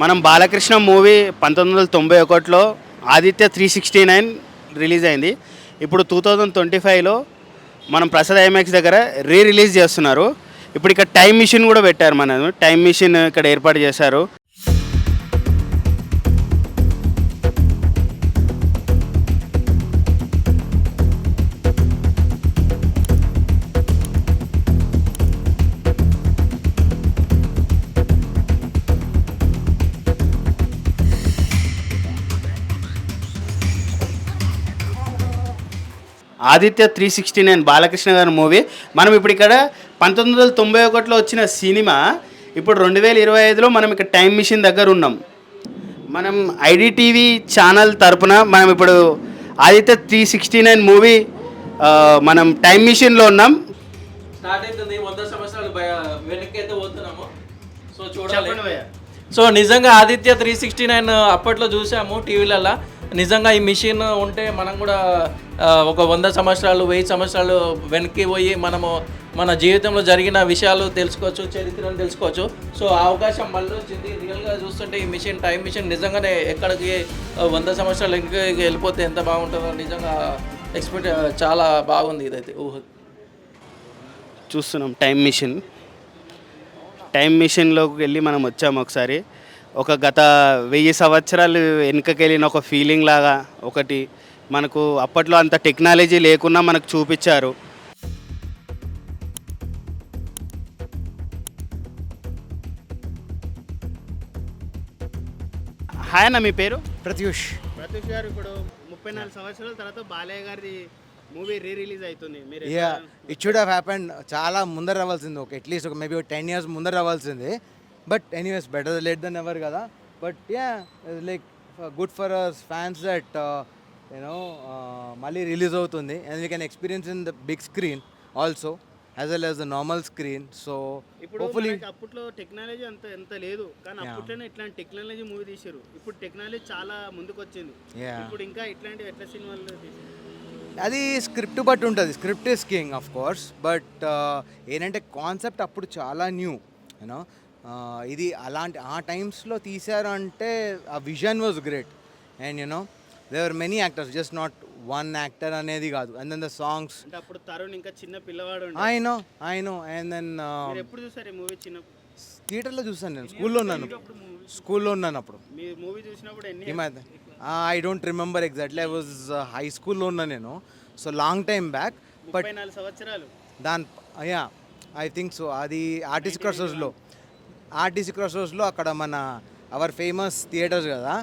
మనం బాలకృష్ణ మూవీ పంతొమ్మిది వందల తొంభై ఒకటిలో Aditya three sixty nine release అయింది. ఇప్పుడు టూ థౌజండ్ ట్వంటీ ఫైవ్లో మనం ప్రసాద్ ఐమాక్స్ దగ్గర రీ రిలీజ్ చేస్తున్నారు. ఇప్పుడు ఇక్కడ టైం మిషన్ కూడా పెట్టారు మన టైం మిషన్ ఇక్కడ ఏర్పాటు చేశారు. Aditya three sixty nine Balakrishna గారి మూవీ. మనం ఇప్పుడు ఇక్కడ పంతొమ్మిది వందల తొంభై ఒకటిలో వచ్చిన సినిమా ఇప్పుడు రెండు వేల ఇరవై ఐదులో మనం ఇక్కడ టైం మిషన్ దగ్గర ఉన్నాం. మనం ఐడిటీవీ ఛానల్ తరపున మనం ఇప్పుడు Aditya three sixty nine movie మనం టైం మిషన్లో ఉన్నాం. స్టార్ట్ అవుతుంది వంద సంవత్సరాలు వెనక్కి పోతున్నాము. సో చూడాలి. సో నిజంగా ఆదిత్య త్రీ సిక్స్టీ నైన్ అప్పట్లో చూసాము టీవీలలో. నిజంగా ఈ మిషన్ ఉంటే మనం కూడా ఒక వంద సంవత్సరాలు వెయ్యి సంవత్సరాలు వెనక్కి పోయి మనము మన జీవితంలో జరిగిన విషయాలు తెలుసుకోవచ్చు చరిత్రను తెలుసుకోవచ్చు. సో ఆ అవకాశం మళ్ళీ వచ్చింది. రియల్గా చూస్తుంటే ఈ మిషన్ టైం మిషన్ నిజంగానే ఎక్కడికి వంద సంవత్సరాలు ఇంకా వెళ్ళిపోతే ఎంత బాగుంటుందో నిజంగా ఎక్స్పెక్ట్ చాలా బాగుంది ఇదైతే. ఊహ. చూస్తున్నాం టైం మిషన్. టైం మిషన్లోకి వెళ్ళి మనం వచ్చాము ఒకసారి. ఒక గత వెయ్యి సంవత్సరాలు వెనుకకి వెళ్ళిన ఒక ఫీలింగ్ లాగా ఒకటి మనకు అప్పట్లో అంత టెక్నాలజీ లేకున్నా మనకు చూపించారు. హాయ్ అన్న మీ పేరు? ప్రత్యూష్. ప్రత్యూష్ గారు ఇప్పుడు ముప్పై నాలుగు సంవత్సరాల తర్వాత బాలయ్య గారిది మూవీ రీ రిలీజ్ అవుతుంది మీరు ఇట్ షుడ్ హ్యాపెండ్ చాలా ముందర రావాల్సింది ఒక అట్లీస్ట్ ఒక మేబీ టెన్ ఇయర్స్ ముందర రావాల్సింది. But anyways better late than ever కదా. But ya like good for us fans that you know మళ్ళీ రిలీజ్ అవుతుంది. And we can experience in the big screen also as well as the normal screen so ఇప్పుడు అప్పట్లో technology అంత ఎంత లేదు. కానీ అప్పట్లోనే ఇట్లాంటి టెక్నాలజీ మూవీ తీశారు. ఇప్పుడు టెక్నాలజీ చాలా ముందుకు వచ్చింది. ఇప్పుడు ఇంకా ఇట్లాంటి ఎట్లా సినిమాలు అది స్క్రిప్ట్ బట్టి ఉంటుంది. Script is king of course but ఏంటంటే కాన్సెప్ట్ అప్పుడు చాలా న్యూ యూనో ఇది అలాంటి ఆ టైమ్స్లో తీశారు అంటే ఆ vision was great. And you know there are many actors just not one actor అనేది కాదు. అండ్ దెన్ ద సాంగ్స్ అప్పుడు తరుణ్ ఇంకా చిన్న పిల్లవాడు. I know I know and then ఎప్పుడు చూసారు ఈ మూవీ చిన్న? థియేటర్లో చూసాను నేను. స్కూల్లో ఉన్నాను. స్కూల్లో ఉన్నాను అప్పుడు. మూవీ చూసినప్పుడు మధ్య I don't remember exactly I was high స్కూల్లో ఉన్నా నేను. So long time back but సంవత్సరాలు. దాని యా ఐ థింక్ సో అది ఆర్టీసీ క్రాస్ రోడ్స్లో ఆర్టీసీ క్రాస్ రోడ్స్లో అక్కడ మన అవర్ ఫేమస్ థియేటర్స్ కదా.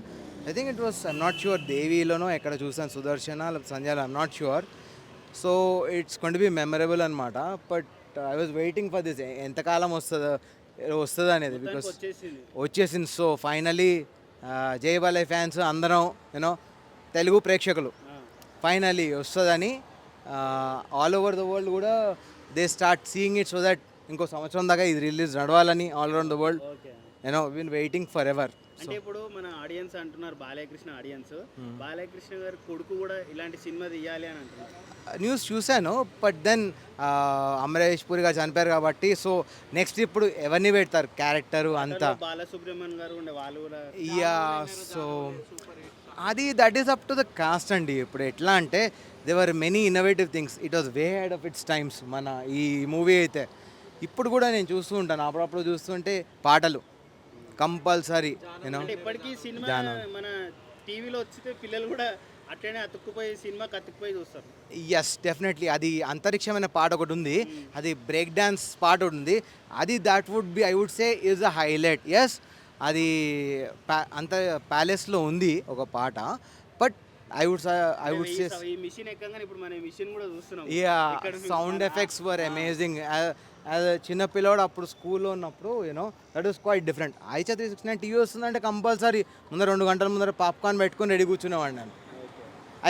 I think it was I'm not sure దేవీలోనో ఎక్కడ చూసాను Sudarshana Sanjay I'm not sure so it's gonna be memorable అనమాట but I was waiting for this ఎంతకాలం వస్తుందో వస్తుంది అనేది బికాస్ వచ్చేసింది. సో ఫైనలీ జై బాలయ్య ఫ్యాన్స్ అందరం యూనో తెలుగు ప్రేక్షకులు ఫైనలీ వస్తుందని ఆల్ ఓవర్ ద వరల్డ్ కూడా they start seeing it so that ఇంకో సంవత్సరం దాకా ఇది రిలీజ్ నడవాలని all around the world you know been waiting forever అంటే ఇప్పుడు మన ఆడియన్స్ అంటున్నారు బాలయ్యకృష్ణ ఆడియన్స్ బాలయ్యకృష్ణ గారి కొడుకు కూడా ఇలాంటి సినిమా తీయాలి అని అంటున్నారు. న్యూస్ చూశాను బట్ దెన్ అమరేష్ పూరి గారు చనిపోయారు కాబట్టి సో నెక్స్ట్ ఇప్పుడు ఎవరిని పెడతారు? క్యారెక్టరు అంతా. బాలసుబ్రహ్మణ్యం గారు ఉండే వాళ్ళు కూడా యా సో అది that is up to the cast అండి. ఇప్పుడు ఎట్లా అంటే there are many innovative things it was way ahead of its times మన ఈ మూవీ అయితే. ఇప్పుడు కూడా నేను చూస్తూ ఉంటాను. అప్పుడప్పుడు చూస్తుంటే పాటలు. కంపల్సరీ అంటే ఇప్పటికీ సినిమా మన టీవీలో వచ్చితే పిల్లలు కూడా అట్లనే అతుక్కుపోయి సినిమాకి అతుక్కుపోయి చూస్తారు. ఎస్ డెఫినెట్లీ అది అంతరిక్షమైన పాట ఒకటి ఉంది. అది బ్రేక్ డ్యాన్స్ పాట ఒకటి ఉంది. అది that would be I would say is a highlights అది అంత ప్యాలెస్లో ఉంది ఒక పాట. But I would I would say ఈ మిషన్ ఎక్కగానే ఇప్పుడు మన మిషన్ కూడా చూస్తున్నాం. Ya sound effects were amazing as చిన్న పిల్లోడు అప్పుడు స్కూల్లో ఉన్నప్పుడు you know that is quite different ఐచా three six nine TV వస్తుందంటే కంపల్సరీ ముందర రెండు గంటల ముందర పాప్కార్న్ పెట్టుకొని రెడీ కూర్చునేవాడిని నేను.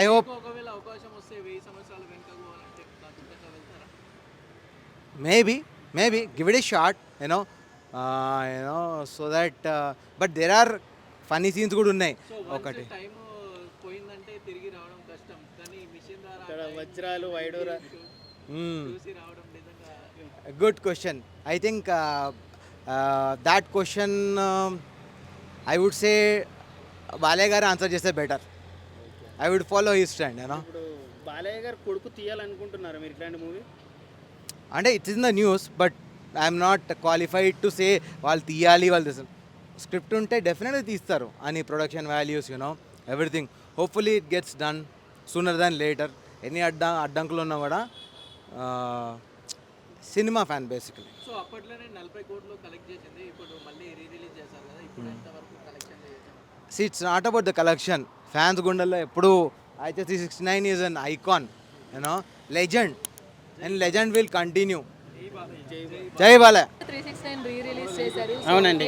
I hope maybe maybe give it a short you know you know so that but there are funny scenes కూడా ఉన్నాయి. ఒకటి. టైం పోయిందంటే తిరిగి రావడం కష్టం. కానీ మిషన్ ద్వారా ఇక్కడ వజ్రాలు వైడూరా చూసి రావడం నిజంగా good question. I think that question I would say Balayya గారు ఆన్సర్ చేస్తే better I would follow he stand you know Balayya గారు కొడుకు తీయాలనుకుంటున్నారు మీరు ఇట్లాంటి మూవీ అంటే it's in the news but I'm not qualified to say వాళ్ళు తీయాలి వాళ్ళు స్క్రిప్ట్ ఉంటే డెఫినెట్గా తీస్తారు. అని production values you know everything hopefully it gets done sooner than later ఎన్ని అడ్డా అడ్డంకులు ఉన్నా కూడా సినిమా ఫ్యాన్ బేసికలీ సో అప్పట్లోనే నలభై కోట్లు కలెక్ట్ చేసింది. ఇప్పుడు మళ్ళీ రీ రిలీజ్ చేశారు కదా. ఇప్పుడు ఎంతవరకు collection see it's not about the collection fans గుండెల్లో ఎప్పుడు అయితే three sixty nine is an icon you know legend and legend will continue జై So, అవునండి.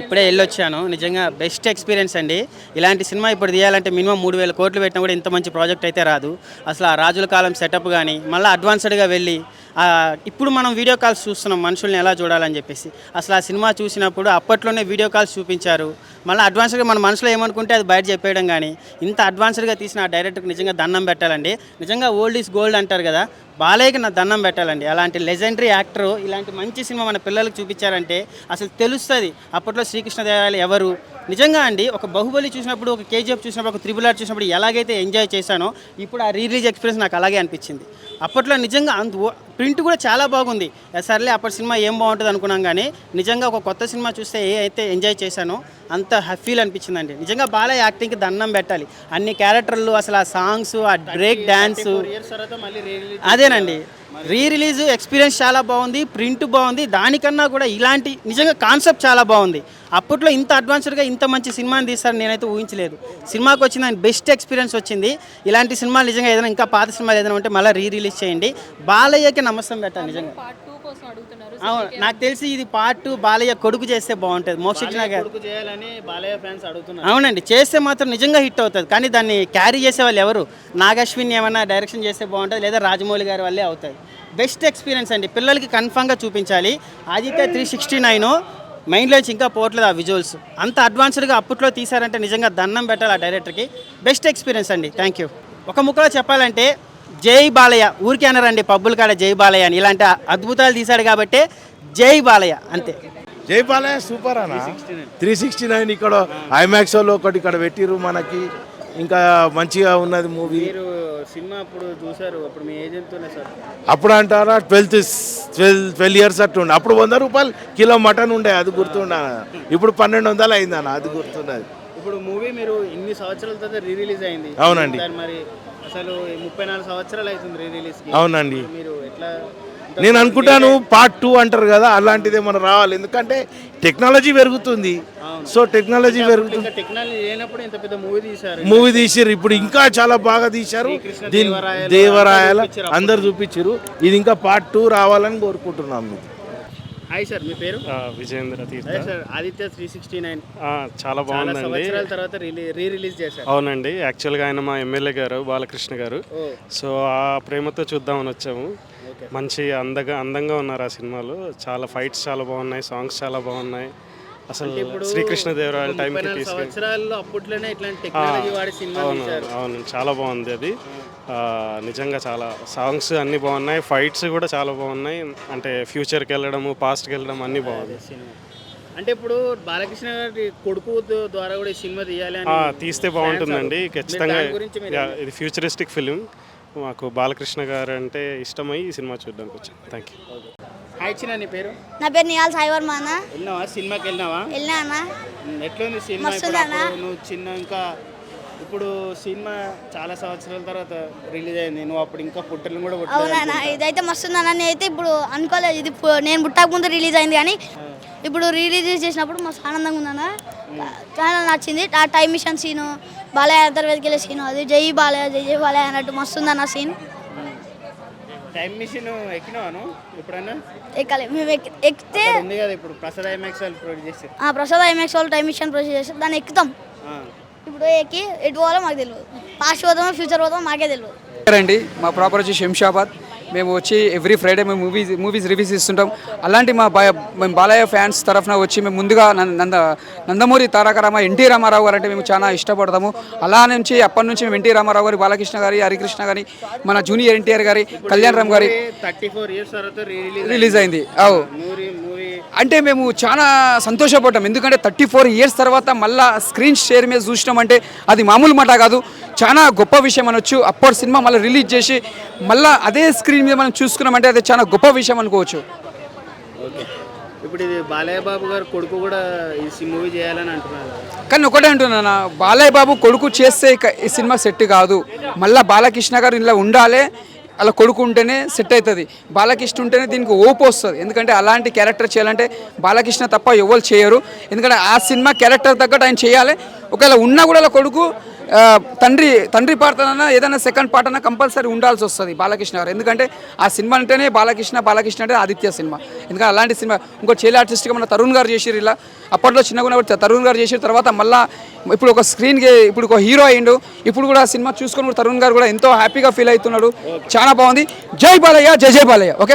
ఇప్పుడే వెళ్ళొచ్చాను. నిజంగా బెస్ట్ ఎక్స్పీరియన్స్ అండి. ఇలాంటి సినిమా ఇప్పుడు తీయాలంటే మినిమం మూడు వేల కోట్లు పెట్టినా కూడా ఇంత మంచి ప్రాజెక్ట్ అయితే రాదు. అసలు ఆ రాజుల కాలం సెటప్ కానీ మళ్ళీ అడ్వాన్స్డ్గా వెళ్ళి ఇప్పుడు మనం వీడియో కాల్స్ చూస్తున్నాం. మనుషుల్ని ఎలా చూడాలని చెప్పేసి. అసలు ఆ సినిమా చూసినప్పుడు అప్పట్లోనే వీడియో కాల్స్ చూపించారు. మళ్ళీ అడ్వాన్స్డ్గా మన మనసులో ఏమనుకుంటే అది బయట చెప్పేయడం కానీ ఇంత అడ్వాన్స్డ్గా తీసిన ఆ డైరెక్టర్కి నిజంగా దండం పెట్టాలండి. నిజంగా ఓల్డ్ ఈజ్ గోల్డ్ అంటారు కదా. బాలయ్యకి నా దండం పెట్టాలండి. అలాంటి లెజెండరీ యాక్టర్ ఇలాంటి మంచి సినిమా మన పిల్లలకు చూపించారంటే అసలు తెలుస్తుంది. అప్పట్లో శ్రీకృష్ణదేవాలయ ఎవరు? నిజంగా అండి ఒక బాహుబలి చూసినప్పుడు ఒక కేజీఎఫ్ చూసినప్పుడు ఒక త్రిబుల్ ఆర్ చూసినప్పుడు ఎలాగైతే ఎంజాయ్ చేశానో ఇప్పుడు ఆ రీలీజ్ ఎక్స్పీరియన్స్ నాకు అలాగే అనిపించింది. అప్పట్లో నిజంగా అంత ప్రింట్ కూడా చాలా బాగుంది. సర్లే అప్పటి సినిమా ఏం బాగుంటుంది అనుకున్నాం కానీ నిజంగా ఒక కొత్త సినిమా చూస్తే ఏ అయితే ఎంజాయ్ చేశానో అంత ఫీల్ అనిపించిందండి. నిజంగా బాలయ్య యాక్టింగ్కి దండం పెట్టాలి. అన్ని క్యారెక్టర్లు అసలు ఆ సాంగ్స్ ఆ బ్రేక్ డ్యాన్స్ అదేనండి. రీ రిలీజ్ ఎక్స్పీరియన్స్ చాలా బాగుంది ప్రింట్ బాగుంది దానికన్నా కూడా ఇలాంటి నిజంగా కాన్సెప్ట్ చాలా బాగుంది. అప్పట్లో ఇంత అడ్వాన్స్డ్గా ఇంత మంచి సినిమాని తీస్తారని నేనైతే ఊహించలేదు. సినిమాకి వచ్చిన బెస్ట్ ఎక్స్పీరియన్స్ వచ్చింది. ఇలాంటి సినిమాలు నిజంగా ఏదైనా ఇంకా పాత సినిమాలు ఏదైనా ఉంటే మళ్ళీ రీ రిలీజ్ చేయండి. బాలయ్యకి నమస్తం పెట్టాలి నిజంగా. కోసం అడుగుతున్నారు. అవును నాకు తెలిసి ఇది పార్ట్ బాలయ్య కొడుకు చేస్తే బాగుంటుంది మోక్షజ్ఞ గారు కొడుకు చేయాలని బాలయ్య ఫ్యాన్స్ అడుగుతున్నారు. అవునండి చేస్తే మాత్రం నిజంగా హిట్ అవుతుంది కానీ దాన్ని క్యారీ చేసే వాళ్ళు ఎవరు? నాగశ్విన్ ఏమన్నా డైరెక్షన్ చేస్తే బాగుంటుంది లేదా రాజమౌళి గారి వల్లే అవుతాయి బెస్ట్ ఎక్స్పీరియన్స్ అండి పిల్లలకి కన్ఫామ్గా చూపించాలి. ఆదిత్య త్రీ సిక్స్టీ నైన్ మైండ్లోంచి ఇంకా పోవట్లేదు ఆ విజువల్స్. అంత అడ్వాన్స్డ్గా అప్పట్లో తీశారంటే నిజంగా దండం పెట్టాలి ఆ డైరెక్టర్కి. బెస్ట్ ఎక్స్పీరియన్స్ అండి థ్యాంక్ యూ ఒక ముక్కలో చెప్పాలంటే జై బాలయ్య. ఊరికే అన్నారండి పబ్బుల కాడ జై బాలయ్య అని. ఇలాంటి అద్భుతాలు తీశాడు కాబట్టి జై బాలయ్య అంతే. జై బాలయ్య సూపర్ అన్న. త్రీ సిక్స్టీ నైన్ ఇక్కడ ఐమాక్స్ వాళ్ళు ఒకటి ఇక్కడ పెట్టిర్రు మనకి. ఇంకా మంచిగా ఉన్నది మూవీ. మీరు సినిమా అప్పుడు చూసారు అప్పుడు మీ సార్? అప్పుడు అంటారా ట్వెల్త్ ట్వెల్వ్ ట్వెల్వ్ ఇయర్స్ అట్టుండే అప్పుడు వంద రూపాయలు కిలో మటన్ ఉండే అది గుర్తుండే ఇప్పుడు పన్నెండు వందలు అయిందన్న అది గుర్తున్నది. ఇప్పుడు మూవీ మీరు ఇన్ని సంవత్సరాల తర్వాత రీ రిలీజ్ అయింది. అవునండి. మరి అసలు ముప్పై నాలుగు సంవత్సరాలు అవుతుంది రిలీజ్ అవునండి. మీరు ఎట్లా నేను అనుకుంటాను పార్ట్ టూ అంటారు కదా అలాంటిదే మనం రావాలి. ఎందుకంటే టెక్నాలజీ పెరుగుతుంది. సో టెక్నాలజీ పెరుగుతుంది మూవీ తీశారు. మూవీ తీసిర్రు ఇప్పుడు ఇంకా చాలా బాగా తీశారు. దీని దేవరాయలు అందరూ చూపించారు ఇది ఇంకా పార్ట్ టూ రావాలని కోరుకుంటున్నాం మేము హాయ్ సార్ మీ పేరు? Vijayendra Teertha. Sir Aditya three sixty nine. చాలా బాగుందండి. సంవత్సరాల తర్వాత రీ రిలీజ్ చేశారు. అవునండి యాక్చువల్గా ఆయన మా ఎమ్మెల్యే గారు బాలకృష్ణ గారు. సో ఆ ప్రేమతో చూద్దామని వచ్చాము. మంచి అందగా అందంగా ఉన్నారు ఆ సినిమాలో. చాలా ఫైట్స్ చాలా బాగున్నాయి సాంగ్స్ చాలా బాగున్నాయి. అసలు శ్రీకృష్ణ దేవరాయల ముప్పై టైంకి నాలుగు తీసుకెళ్ళి సంవత్సరాల్లో అప్పట్లోనే ఇట్లాంటి టెక్నాలజీ వాడి సినిమా అవును అవును చాలా బాగుంది అది. నిజంగా చాలా సాంగ్స్ అన్నీ బాగున్నాయి ఫైట్స్ కూడా చాలా బాగున్నాయి. అంటే ఫ్యూచర్కి వెళ్ళడము పాస్ట్కి వెళ్ళడం అన్నీ బాగుంది అంటే ఇప్పుడు బాలకృష్ణ గారి కొడుకు ద్వారా కూడా ఈ సినిమా తీయాలి తీస్తే బాగుంటుందండి. ఖచ్చితంగా ఇది ఫ్యూచరిస్టిక్ ఫిలిం మాకు బాలకృష్ణ గారు అంటే ఇష్టమై ఈ సినిమా చూడడానికి వచ్చాం. థ్యాంక్ యూ హాయ్ చిన్న నీ పేరు? నా పేరు నిహాల్ సాయి వర్మ అన్న. వెళ్ళినావా? సినిమాకి వెళ్ళినావా? వెళ్ళినా అన్న. ఎట్లుంది సినిమా ఇప్పుడు. అప్పుడు? నువ్వు చిన్న ఇంకా ఇప్పుడు సినిమా చాలా సంవత్సరాల తర్వాత రిలీజ్ అయింది. నువ్వు అప్పుడు ఇంకా పుట్టలు కూడా అవునా ఇదైతే మస్తు ఉందన్న. నేనైతే ఇప్పుడు అనుకోలేదు ఇది పు- నేను పుట్టక ముందు రిలీజ్ అయింది కానీ ఇప్పుడు రిలీజ్ చేసినప్పుడు మస్తు ఆనందంగా ఉందన్న. చాలా నచ్చింది. ఆ టైం మిషన్ సీను బాలయ్య అందరు వెతికెళ్ళే సీను అది జై బాలయ్య జై జై బాలయ్య అన్నట్టు మస్తు ఉందన్న సీన్. టైం మిషన్ ఎక్కినావాను ఎప్పుడన్నా ఎక్కాలి. మేము ఎక్కి ఎక్కితే ఉంది కదా ఇప్పుడు ప్రసాద్ ఐమాక్స్ వాళ్ళు ప్రొడ్యూస్ చేశారు ఆ ప్రసాద్ ఐమాక్స్ వాళ్ళు టైం మిషన్ ప్రొసీజ్ చేస్తారు. దాన్ని ఎక్కుతాం. ఇప్పుడు ఎక్కి ఎటు పోవాలో మాకు తెలియదు పాస్ట్ పోతామో ఫ్యూచర్ పోతామో మాకే తెలియదు రండి మా ప్రాపర్ వచ్చి శంషాబాద్. మేము వచ్చి ఎవ్రీ ఫ్రైడే మేము మూవీస్ మూవీస్ రివ్యూస్ ఇస్తుంటాం. అలాంటి మా బా మేము బాలయ్య ఫ్యాన్స్ తరఫున వచ్చి మేము ముందుగా నంద నంద నందమూరి తారక రామ ఎన్టీ రామారావు గారు అంటే మేము చాలా ఇష్టపడతాము. అలా నుంచి అప్పటి నుంచి మేము ఎన్టీ రామారావు గారి బాలకృష్ణ గారి హరికృష్ణ గారి మన జూనియర్ ఎన్టీఆర్ గారి కళ్యాణ్ రామ్ గారి థర్టీ ఫోర్ ఇయర్స్ తర్వాత రిలీజ్ అయింది. అవు. అంటే మేము చాలా సంతోషపడ్డాం. ఎందుకంటే థర్టీ ఫోర్ ఇయర్స్ తర్వాత మళ్ళా స్క్రీన్ షేర్ మీద చూసినాం అంటే అది మామూలు మాట కాదు. చాలా గొప్ప విషయం అనొచ్చు. అప్పటి సినిమా మళ్ళీ రిలీజ్ చేసి మళ్ళీ అదే స్క్రీన్ మీద మనం చూసుకున్నామంటే అది చాలా గొప్ప విషయం అనుకోవచ్చు. ఇప్పుడు ఇది బాలయ్య బాబు గారు కొడుకు కూడా ఈ మూవీ చేయాలని అంటున్నారు. కానీ ఒకటే అంటున్నాను బాలయ్య బాబు కొడుకు చేస్తే ఇక ఈ సినిమా సెట్ కాదు. మళ్ళీ బాలకృష్ణ గారు ఇలా ఉండాలి. అలా కొడుకు ఉంటేనే సెట్ అవుతుంది. బాలకృష్ణ ఉంటేనే దీనికి ఓపు వస్తుంది. ఎందుకంటే అలాంటి క్యారెక్టర్ చేయాలంటే బాలకృష్ణ తప్ప ఎవరు చేయరు. ఎందుకంటే ఆ సినిమా క్యారెక్టర్ తగ్గట్టు ఆయన చేయాలి. ఒకవేళ ఉన్నా కూడా అలా కొడుకు తండ్రి తండ్రి పాటనైనా ఏదైనా సెకండ్ పార్ట్ అయినా కంపల్సరీ ఉండాల్సి వస్తుంది బాలకృష్ణ గారు. ఎందుకంటే ఆ సినిమా అంటేనే బాలకృష్ణ బాలకృష్ణ అంటే ఆదిత్య సినిమా. ఎందుకంటే అలాంటి సినిమా ఇంకో చేలి ఆర్టిస్ట్గా మన తరుణ్ గారు చేసిరు ఇలా. అప్పట్లో చిన్నగా ఉన్నప్పుడు తరుణ్ గారు చేసిన తర్వాత మళ్ళీ ఇప్పుడు ఒక స్క్రీన్కి ఇప్పుడు ఒక హీరో అయ్యిండు. ఇప్పుడు కూడా సినిమా చూసుకుని తరుణ్ గారు కూడా ఎంతో హ్యాపీగా ఫీల్ అవుతున్నాడు. చాలా బాగుంది. జై బాలయ్య జై జై బాలయ్య. ఓకే